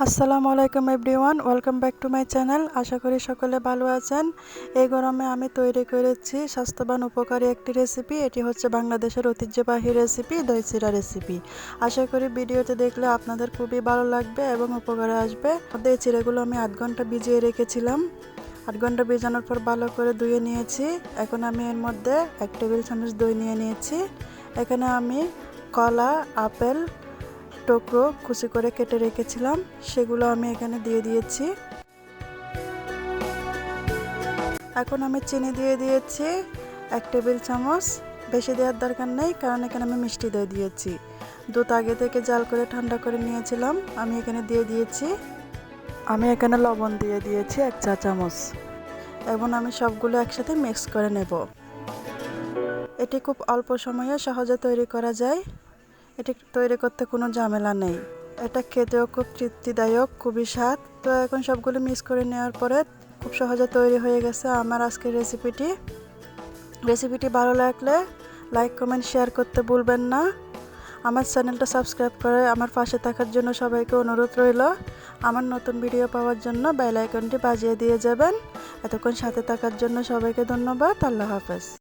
আসসালামু আলাইকুম everyone, welcome back to my channel. আশা করি সকলে ভালো আছেন। এই গরমে আমি তৈরি করেছি স্বাস্থ্যবান, উপকারী একটি রেসিপি এটি হচ্ছে বাংলাদেশের ঐতিহ্যবাহী রেসিপি দই চিরা রেসিপি আশা করি ভিডিওতে দেখলে আপনাদের খুবই ভালো লাগবে এবং উপকারে আসবে। দই চিরাগুলো আমি আধ ঘণ্টা ভিজিয়ে রেখেছিলাম। আধ ঘণ্টা ভিজানোর পর ভালো করে ধুয়ে নিয়েছি। এখন আমি এর মধ্যে এক টেবিল চামচ দই নিয়ে নিয়েছি। এখানে আমি কলা, আপেল টুকরো কুচি করে কেটে রেখেছিলাম, সেগুলো আমি এখানে দিয়ে দিয়েছি। এখন আমি চিনি দিয়ে দিয়েছি, এক টেবিল চামচ। বেশি দেওয়ার দরকার নেই, কারণ এখানে আমি মিষ্টি দই দিয়েছি। দুধ আগে থেকে জাল করে ঠান্ডা করে নিয়েছিলাম, আমি এখানে দিয়ে দিয়েছি। আমি এখানে লবণ দিয়ে দিয়েছি এক চা চামচ। এবং আমি সবগুলো একসাথে মিক্স করে নেব। এটি খুব অল্প সময়ে সহজে তৈরি করা যায়। এটি তৈরি করতে কোনো ঝামেলা নেই। এটা খেতেও খুব তৃপ্তিদায়ক, খুবই স্বাদ। তো এখন সবগুলো মিক্স করে নেওয়ার পরে খুব সহজে তৈরি হয়ে গেছে আমার আজকের রেসিপিটি রেসিপিটি ভালো লাগলে লাইক কমেন্ট শেয়ার করতে ভুলবেন না। আমার চ্যানেলটা সাবস্ক্রাইব করে আমার পাশে থাকার জন্য সবাইকে অনুরোধ রইল। আমার নতুন ভিডিও পাওয়ার জন্য বেল আইকনটি বাজিয়ে দিয়ে যাবেন। এতক্ষণ সাথে থাকার জন্য সবাইকে ধন্যবাদ। আল্লাহ হাফেজ।